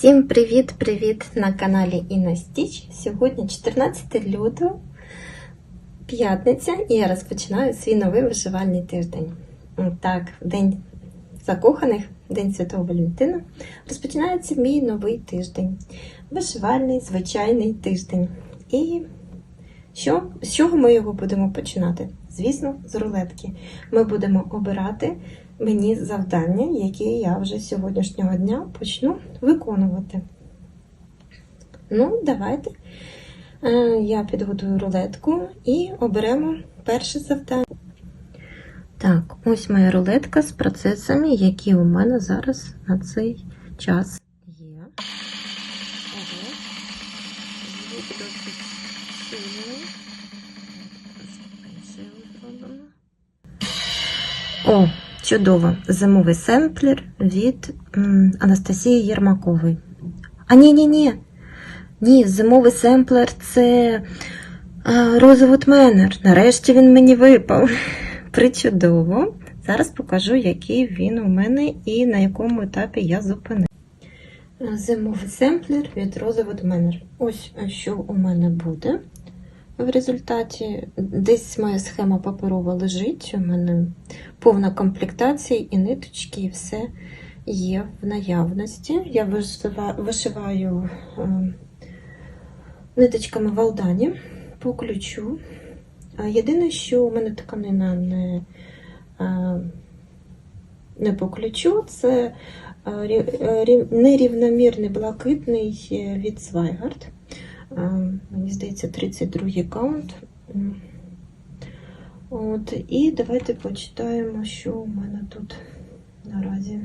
Всім привіт-привіт на каналі Інна Стіч. Сьогодні 14 лютого, п'ятниця, і я розпочинаю свій новий вишивальний тиждень. Так, День закоханих, День Святого Валентина, розпочинається мій новий тиждень. Вишивальний, звичайний тиждень. І що, з чого ми його будемо починати? Звісно, з рулетки. Ми будемо обирати мені завдання, які я вже з сьогоднішнього дня почну виконувати. Ну, давайте Е, я підготую рулетку і оберемо перше завдання. Так, ось моя рулетка з процесами, які у мене зараз на цей час є. Звук. О, чудово! Зимовий семплер від Анастасії Єрмакової. А ні, ні, ні. Ні, зимовий семплер це Розовут Менер. Нарешті він мені випав. Причудово. Зараз покажу, який він у мене і на якому етапі я зупинив. Зимовий семплер від Розовут Менер. Ось що у мене буде. В результаті десь моя схема паперова лежить. У мене повна комплектація і ниточки, і все є в наявності. Я вишиваю е, ниточками Валдані по ключу. Єдине, що у мене тканина не, е, не по ключу, це е, рі- рі- нерівномірний блакитний від Свайгард. Е, Мені здається, 32 каунт. От, і давайте почитаємо, що у мене тут наразі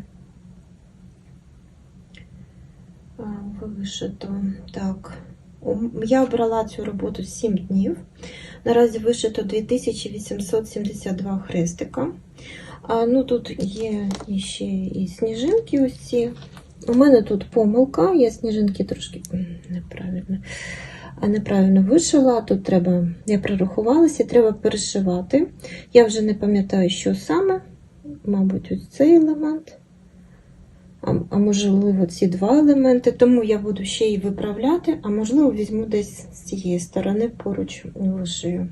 А, вишито. Так, я обрала цю роботу 7 днів. Наразі вишито 2872 хрестика. А, ну, тут є ще і сніжинки ці. У мене тут помилка, я сніжинки трошки неправильно, неправильно вишила. Тут треба, я прорахувалася, треба перешивати. Я вже не пам'ятаю, що саме. Мабуть, ось цей елемент. А, а можливо, ці два елементи, тому я буду ще й виправляти, а можливо, візьму десь з цієї сторони поруч вишию.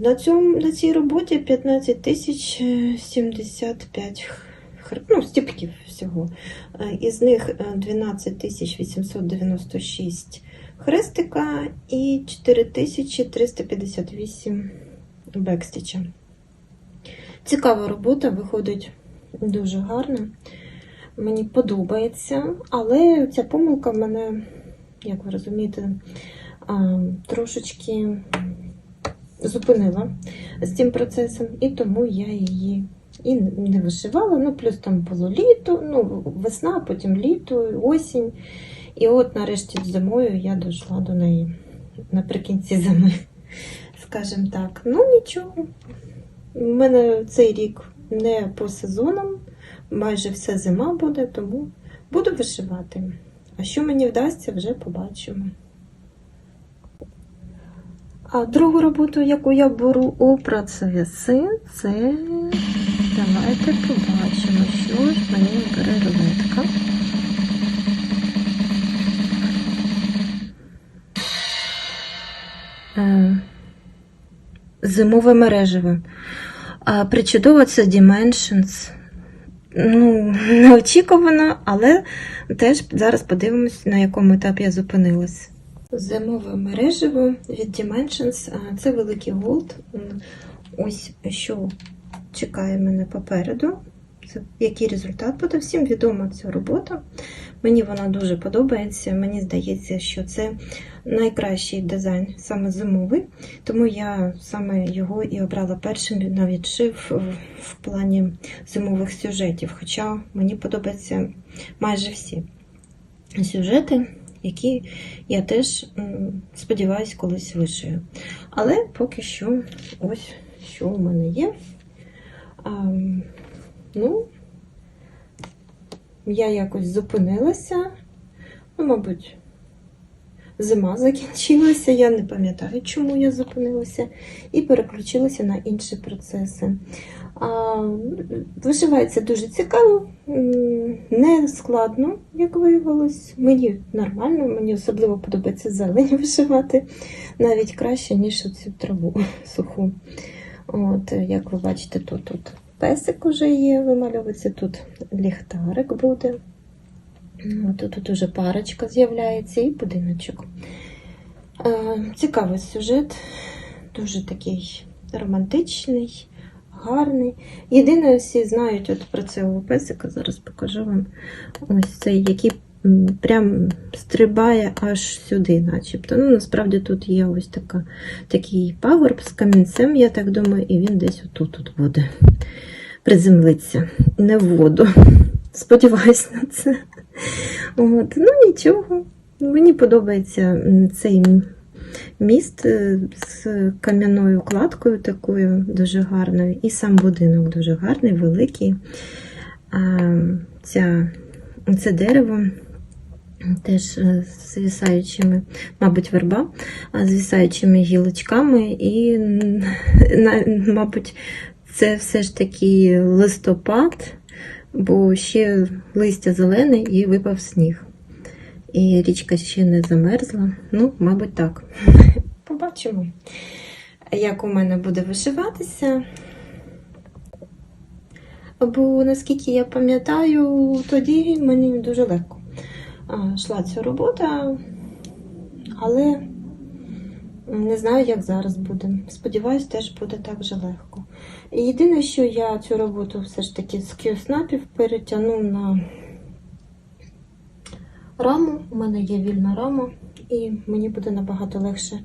На, цьому, на цій роботі 15 тисяч е, 75 хр- ну, стіпків всього. Із них е, 12 896 хрестика і 4 тисячі 358 бекстіча. Цікава робота, виходить дуже гарно. Мені подобається, але ця помилка мене, як ви розумієте, трошечки зупинила з цим процесом, і тому я її і не вишивала. Ну, плюс там було літо, ну, весна, потім літо, осінь. І от нарешті зимою я дійшла до неї наприкінці зими, скажімо так. Ну, нічого. У мене цей рік не по сезонам, майже все зима буде, тому буду вишивати. А що мені вдасться, вже побачимо. А другу роботу, яку я беру у працев'яси, це давайте побачимо, що ж мені бере рулетка. Зимове мережеве. Причудово це Dimensions. Ну, неочікувано, але теж зараз подивимось, на якому етапі я зупинилась. Зимове мережево від Dimensions. Це великий голд. Ось що чекає мене попереду. Який результат буде. Всім відома ця робота. Мені вона дуже подобається. Мені здається, що це найкращий дизайн, саме зимовий. Тому я саме його і обрала першим на відшив в- плані зимових сюжетів. Хоча мені подобаються майже всі сюжети, які я теж м, сподіваюсь колись вишию. Але поки що ось що у мене є. Ну, я якось зупинилася. Ну, мабуть, зима закінчилася, я не пам'ятаю, чому я зупинилася, і переключилася на інші процеси. Вишивається дуже цікаво, не складно, як виявилось. Мені нормально, мені особливо подобається зелень вишивати, навіть краще, ніж оцю траву суху. От, як ви бачите, тут, тут песик уже є, вимальовується, тут ліхтарик буде. От, тут, уже парочка з'являється і будиночок. Цікавий сюжет, дуже такий романтичний, гарний. Єдине, всі знають от про цього песика, зараз покажу вам ось цей, який прям стрибає аж сюди, начебто. Ну, насправді тут є ось така, такий пагорб з камінцем, я так думаю, і він десь отут тут буде приземлиться, не в воду. Сподіваюсь на це. От, ну нічого. Мені подобається цей міст е, з кам'яною кладкою такою дуже гарною. І сам будинок дуже гарний, великий. А, ця, це дерево теж е, звісаючими, мабуть, верба, а звісаючими гілочками, і, мабуть, це все ж таки листопад, бо ще листя зелене і випав сніг. І річка ще не замерзла. Ну, мабуть, так. Побачимо, як у мене буде вишиватися. Бо, наскільки я пам'ятаю, тоді мені дуже легко йшла ця робота, але не знаю, як зараз буде. Сподіваюсь, теж буде так же легко. І Єдине, що я цю роботу все ж таки з кіоснапів перетягну на раму. У мене є вільна рама, і мені буде набагато легше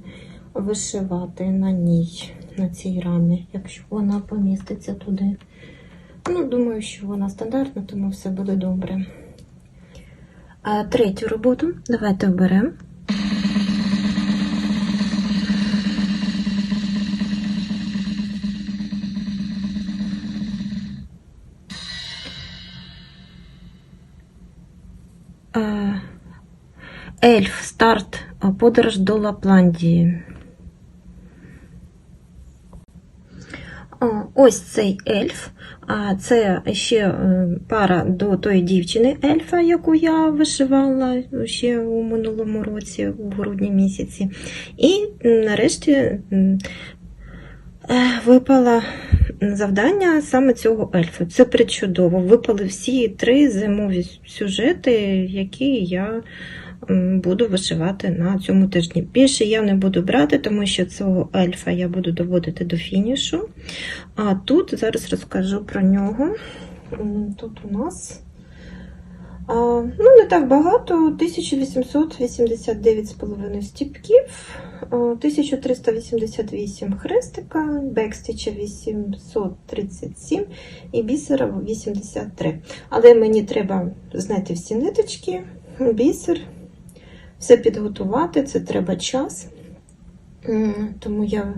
вишивати на ній, на цій рамі, якщо вона поміститься туди. Ну, думаю, що вона стандартна, тому все буде добре. А третю роботу давайте оберемо. Ельф, старт, подорож до Лапландії. А, Ось цей ельф. А це ще е, пара до тої дівчини ельфа, яку я вишивала ще у минулому році, у грудні місяці. І нарешті е, завдання саме цього ельфа. Це причудово. Випали всі три зимові сюжети, які я буду вишивати на цьому тижні. Більше я не буду брати, тому що цього ельфа я буду доводити до фінішу. А тут зараз розкажу про нього. Тут у нас ну, не так багато, 1889,5 стіпків, 1388 хрестика, бекстіча 837 і бісера 83. Але мені треба знайти всі ниточки, бісер, все підготувати, це треба час. Тому я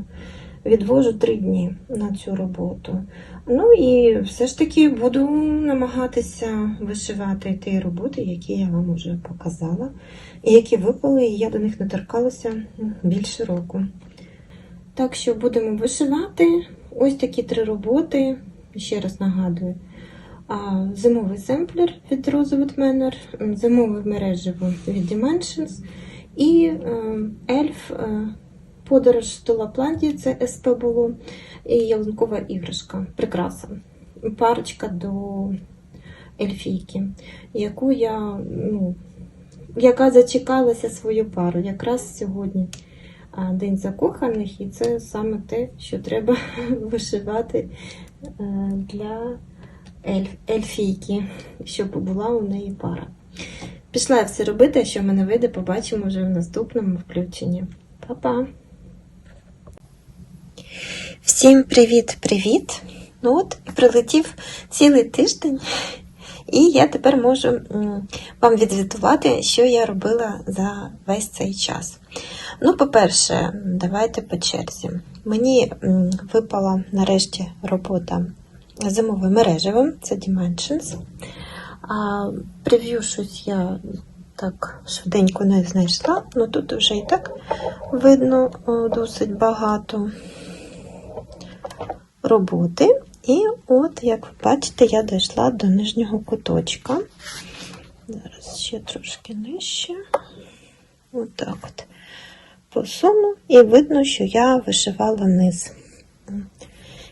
відвожу три дні на цю роботу. Ну і все ж таки буду намагатися вишивати ті роботи, які я вам вже показала, і які випали, і я до них не торкалася більше року. Так що будемо вишивати ось такі три роботи. Ще раз нагадую. Зимовий семплер від Rosewood Manor, зимове мережево від Dimensions. І е, ельф е, подорож до Лапландії, це СП було, і ялинкова іграшка, прикраса, парочка до ельфійки, яку я, ну, яка зачекалася свою пару. Якраз сьогодні. День закоханих, і це саме те, що треба вишивати е, для ельф, ельфійки, щоб була у неї пара. Пішла я все робити, а що в мене вийде, побачимо вже в наступному включенні. Па-па! Всім привіт-привіт! Ну от прилетів цілий тиждень, і я тепер можу вам відзвітувати, що я робила за весь цей час. Ну, по-перше, давайте по черзі. Мені випала нарешті робота зимовим мережевим, це Dimensions. А, прев'ю щось я так швиденько не знайшла, ну тут вже і так видно досить багато роботи. І от, як ви бачите, я дійшла до нижнього куточка. Зараз ще трошки нижче. Отак от посуну, і видно, що я вишивала низ.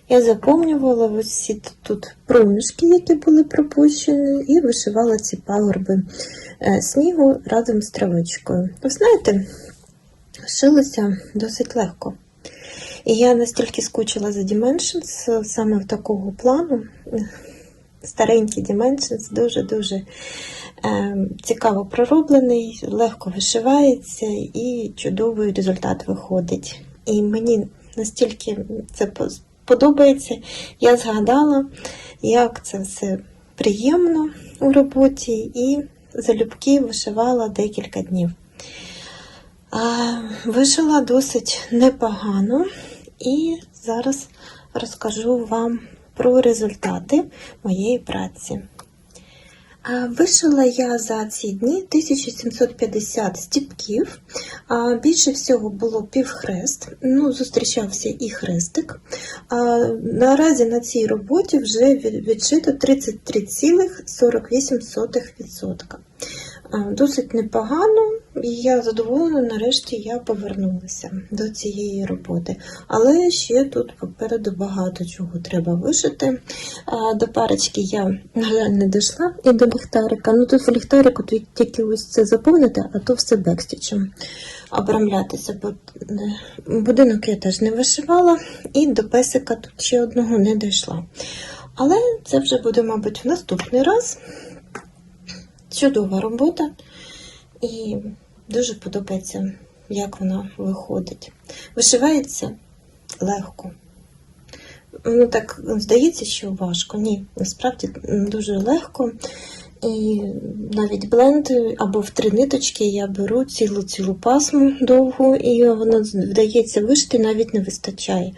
Я заповнювала всі тут проміжки, які були пропущені, і вишивала ці пагорби е, снігу разом з травичкою. Ви знаєте, шилося досить легко. І я настільки скучила за Dimensions саме в такого плану. Старенький Dimensions, дуже-дуже е, цікаво пророблений, легко вишивається і чудовий результат виходить. І мені настільки це подобається, я згадала, як це все приємно у роботі, і залюбки вишивала декілька днів. Вишила досить непогано, і зараз розкажу вам про результати моєї праці. Вишила я за ці дні 1750 стіпків. Більше всього було півхрест, ну, зустрічався і хрестик. Наразі на цій роботі вже відшито 33,48%. А, Досить непогано, і я задоволена, нарешті я повернулася до цієї роботи. Але ще тут попереду багато чого треба вишити. До парочки я, на жаль, не дійшла і до ліхтарика. Ну тут в ліхтарику тільки ось це заповнити, а то все бекстічем обрамлятися. Е, будинок я теж не вишивала, і до песика тут ще одного не дійшла. Але це вже буде, мабуть, в наступний раз. Чудова робота, і дуже подобається, як вона виходить. Вишивається легко. Ну, так здається, що важко. Ні, насправді дуже легко. І навіть бленд або в три ниточки я беру цілу-цілу пасму довгу, і вона вдається вишити, навіть не вистачає.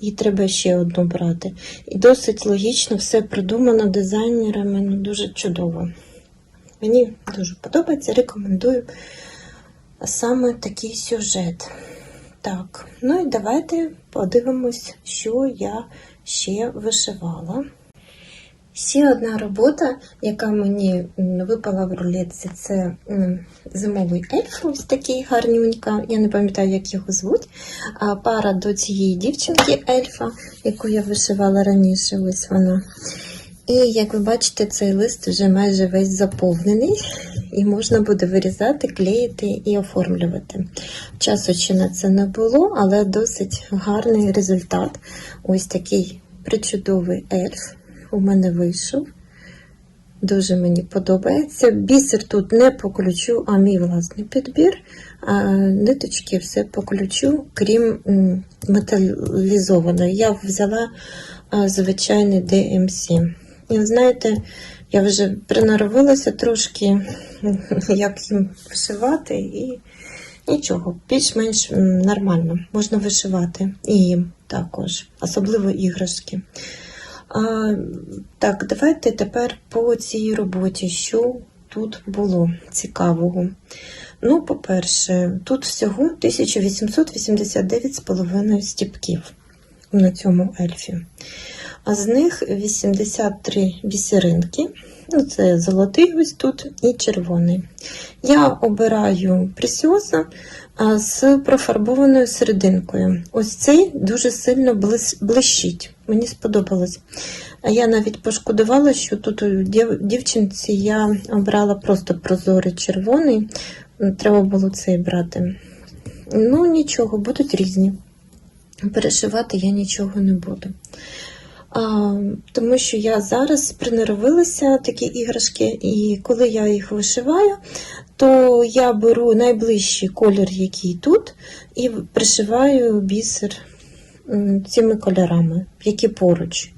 І треба ще одну брати. І досить логічно все придумано дизайнерами, ну дуже чудово. Мені дуже подобається, рекомендую саме такий сюжет. Так, ну і давайте подивимось, що я ще вишивала. Ще одна робота, яка мені випала в рулетці, це зимовий ельф, ось такий гарнюнька. Я не пам'ятаю, як його звуть. А пара до цієї дівчинки ельфа, яку я вишивала раніше, ось вона. І як ви бачите, цей лист вже майже весь заповнений, і можна буде вирізати, клеїти і оформлювати. Часу ще на це не було, але досить гарний результат. Ось такий причудовий ельф у мене вийшов. Дуже мені подобається. Бісер тут не по ключу, а мій власний підбір. А ниточки все по ключу, крім металізованої. Я взяла звичайний DMC. Знаєте, я вже приноровилася трошки, як їм вишивати, і нічого, більш-менш нормально. Можна вишивати і їм також, особливо іграшки. А, так, давайте тепер по цій роботі, що тут було цікавого. Ну, по-перше, тут всього 1889,5 стіпків на цьому ельфі. А з них 83 бісеринки. Ну, це золотий ось тут і червоний. Я обираю пресіоза з профарбованою серединкою. Ось цей дуже сильно блищить. Мені сподобалось. Я навіть пошкодувала, що тут у дівчинці я обрала просто прозорий червоний. Треба було цей брати. Ну, нічого, будуть різні. Перешивати я нічого не буду. Тому що я зараз приноровилася такі іграшки, і коли я їх вишиваю, то я беру найближчий колір, який тут, і пришиваю бісер цими кольорами, які поруч.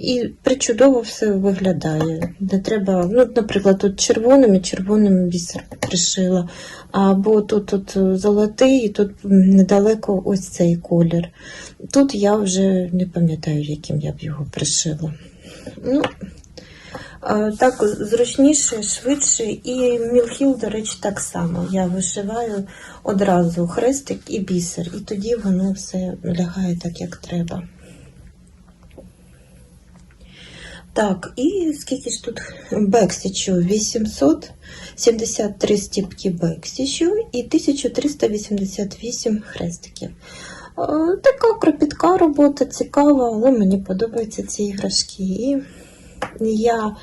І причудово все виглядає. Не треба, ну, наприклад, тут червоним і червоним бісер пришила, або тут, тут золотий, і тут недалеко ось цей колір. Тут я вже не пам'ятаю, яким я б його пришила. Ну, Так зручніше, швидше і мілхіл, до речі, так само. Я вишиваю одразу хрестик і бісер, і тоді воно все лягає так, як треба. Так, і скільки ж тут бекстічу? 873 стіпки бекстічу і 1388 хрестиків. Е, Така кропітка робота, цікава, але мені подобаються ці іграшки. І я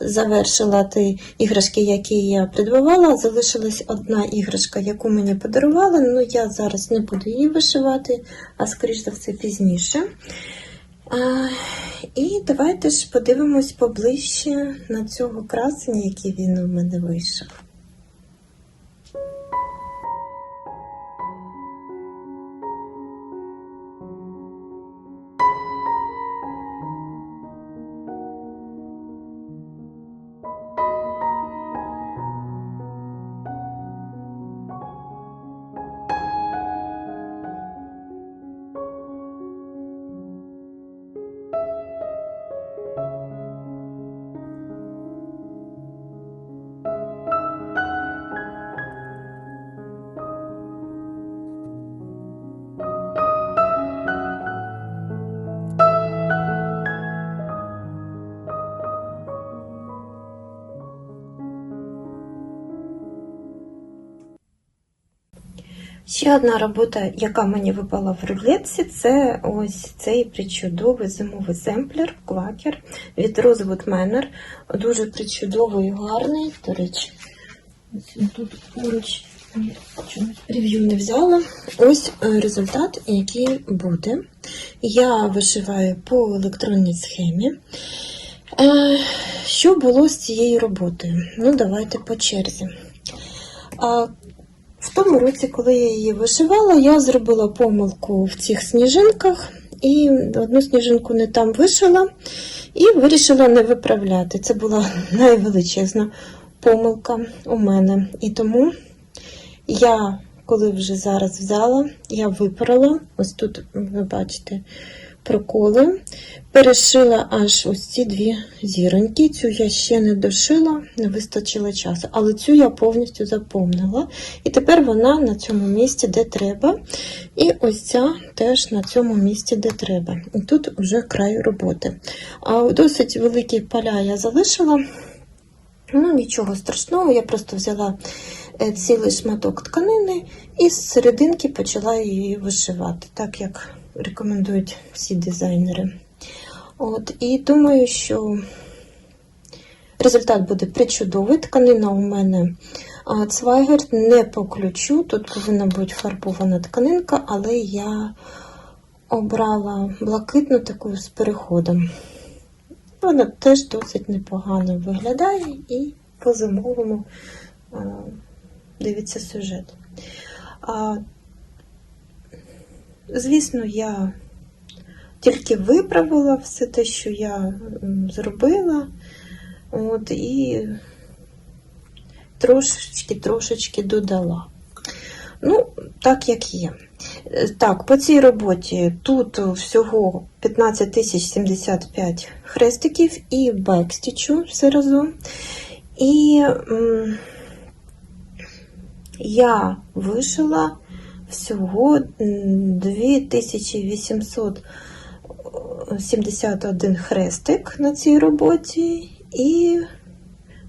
завершила ті іграшки, які я придбавала. Залишилась одна іграшка, яку мені подарували. Ну, я зараз не буду її вишивати, а скоріш за все пізніше. А, і давайте ж подивимось поближче на цього красення, який він у мене вийшов. Ще одна робота, яка мені випала в рулетці, це ось цей причудовий зимовий семплер, квакер від Rosewood Manor. Дуже причудовий і гарний. До речі, тут поруч прев'ю не взяла. Ось е, результат, який буде. Я вишиваю по електронній схемі. Е, Що було з цією роботою? Ну, давайте по черзі. В тому році, коли я її вишивала, я зробила помилку в цих сніжинках і одну сніжинку не там вишила і вирішила не виправляти. Це була найвеличезна помилка у мене. І тому я, коли вже зараз взяла, я виправила, ось тут ви бачите проколи, перешила аж ось ці дві зіроньки. Цю я ще не дошила, не вистачило часу, але цю я повністю заповнила. І тепер вона на цьому місці, де треба. І ось ця теж на цьому місці, де треба. І тут вже край роботи. А досить великі поля я залишила. Ну, нічого страшного, я просто взяла е, цілий шматок тканини і з серединки почала її вишивати, так як рекомендують всі дизайнери. От, І думаю, що результат буде причудовий. Тканина у мене цвайгер не по ключу. Тут повинна бути фарбована тканинка, але я обрала блакитну таку з переходом. Вона теж досить непогано виглядає і по-зимовому дивиться сюжет. Звісно, я тільки виправила все те, що я зробила, от, і трошечки-трошечки додала. Ну, так як є. Е, Так, по цій роботі тут всього 15 тисяч 75 хрестиків і бекстічу все разом. І м, я вишила всього 2871 хрестик на цій роботі і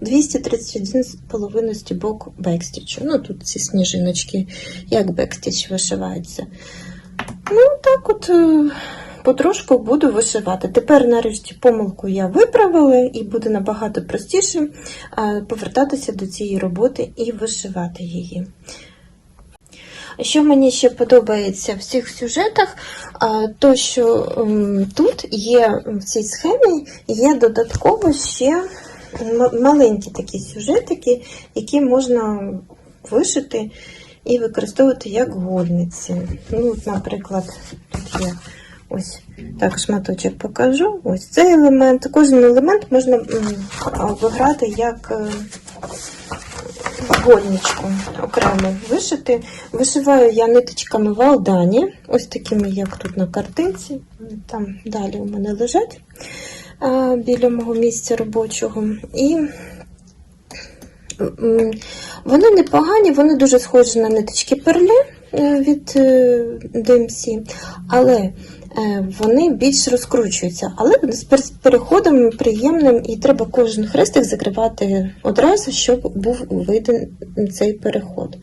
231,5 стібок бекстічу. Ну, тут ці сніжиночки, як бекстіч вишивається. Ну, так от е, потрошку буду вишивати. Тепер, нарешті, помилку я виправила, і буде набагато простіше е, повертатися до цієї роботи і вишивати її. Що мені ще подобається в цих сюжетах, то що тут є в цій схемі є додатково ще маленькі такі сюжетики, які можна вишити і використовувати як гольниці. Ну, наприклад, тут є ось так шматочок покажу. Ось цей елемент. Кожен елемент можна обіграти як. Е, окремо вишити. Вишиваю я ниточками Валдані, ось такими, як тут на картинці. Там далі у мене лежать. біля мого місця робочого. І вони непогані, вони дуже схожі на ниточки перле е, від е, DMC, але вони більш розкручуються. Але з пер- з переходом приємним і треба кожен хрестик закривати одразу, щоб був виден цей переход.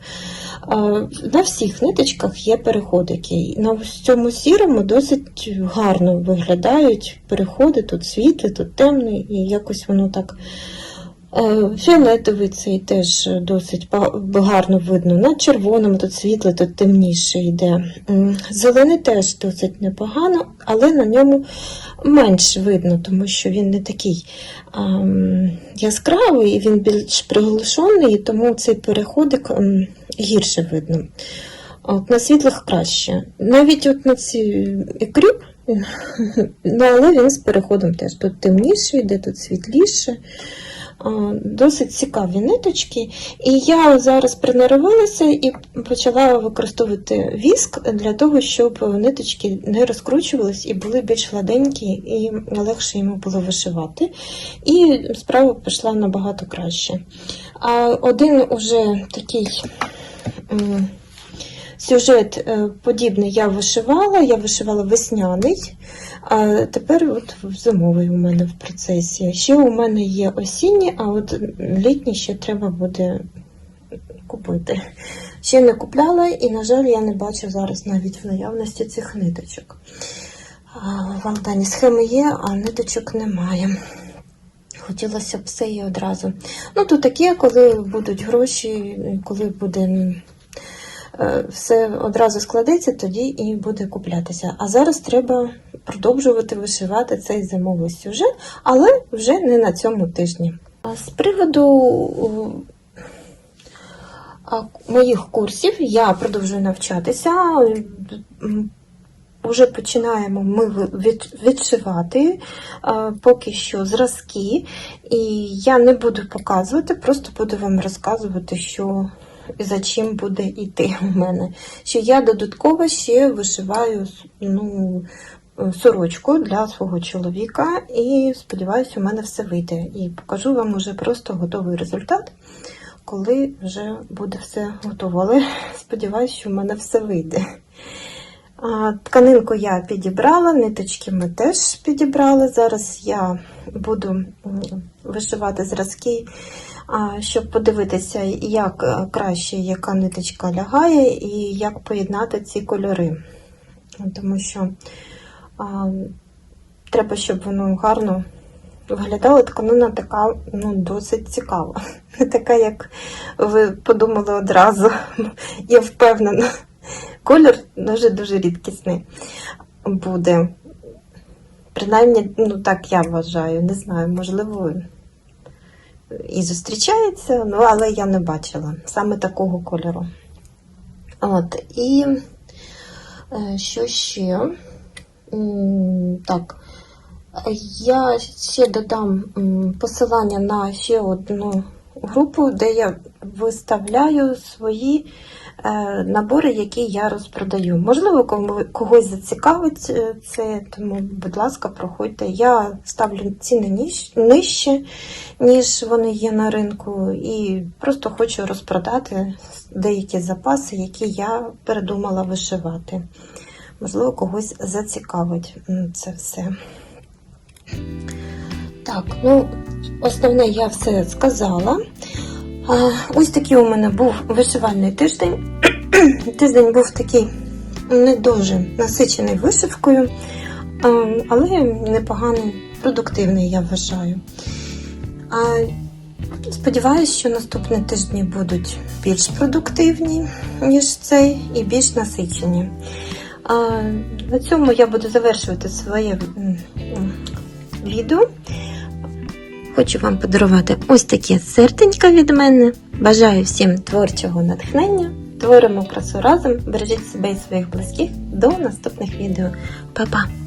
На всіх ниточках є переходики. На цьому сірому досить гарно виглядають переходи, тут світлий, тут темний, і якось воно так. Е, Фіолетовий цей теж досить гарно видно. На червоному тут світло, тут темніше йде. Зелений теж досить непогано, але на ньому менш видно, тому що він не такий ам, яскравий, він більш приглушений, тому цей переходик гірше видно. От на світлих краще. Навіть от на ці ікрю, ну, але він з переходом теж. Тут темніше йде, тут світліше. А, Досить цікаві ниточки. І я зараз принервилася і почала використовувати віск для того, щоб ниточки не розкручувались і були більш гладенькі, і легше йому було вишивати. І справа пішла набагато краще. А один уже такий. Сюжет е, подібний я вишивала, я вишивала весняний, а тепер от зимовий у мене в процесі. Ще у мене є осінні, а от літні ще треба буде купити. Ще не купляла, і, на жаль, я не бачу зараз навіть в наявності цих ниточок. А, В Алдані схеми є, а ниточок немає. Хотілося б все і одразу. Ну, то таке, коли будуть гроші, коли буде все одразу складеться, тоді і буде куплятися. А зараз треба продовжувати вишивати цей зимовий сюжет, але вже не на цьому тижні. З приводу моїх курсів я продовжую навчатися. Уже починаємо ми відшивати поки що зразки, і я не буду показувати, просто буду вам розказувати, що за чим буде йти у мене. Що я додатково ще вишиваю ну, сорочку для свого чоловіка, і сподіваюся, у мене все вийде. І покажу вам уже просто готовий результат, коли вже буде все готово. Але сподіваюся, що в мене все вийде. Тканинку я підібрала, ниточки ми теж підібрали. Зараз я буду вишивати зразки, щоб подивитися, як е, краще яка ниточка лягає і як поєднати ці кольори. Тому що а, треба, щоб воно гарно виглядало. Тканина така ну, досить цікава. Не така, як ви подумали одразу. Я впевнена. Колір дуже-дуже рідкісний буде. Принаймні, ну так я вважаю. Не знаю, можливо, і зустрічається, ну, але я не бачила саме такого кольору. От, і е, що ще? Так, я ще додам посилання на ще одну групу, де я виставляю свої набори, які я розпродаю. Можливо, когось зацікавить е, це, тому, будь ласка, проходьте. Я ставлю ціни нижче, ніж вони є на ринку, і просто хочу розпродати деякі запаси, які я передумала вишивати. Можливо, когось зацікавить це все. Так, ну, основне я все сказала. А, Ось такий у мене був вишивальний тиждень. Тиждень був такий не дуже насичений вишивкою, а, але непоганий, продуктивний, я вважаю. Сподіваюсь, що наступні тижні будуть більш продуктивні, ніж цей, і більш насичені. На цьому я буду завершувати своє відео. Хочу вам подарувати ось таке серденько від мене. Бажаю всім творчого натхнення. Творимо красу разом. Бережіть себе і своїх близьких. До наступних відео. Па-па!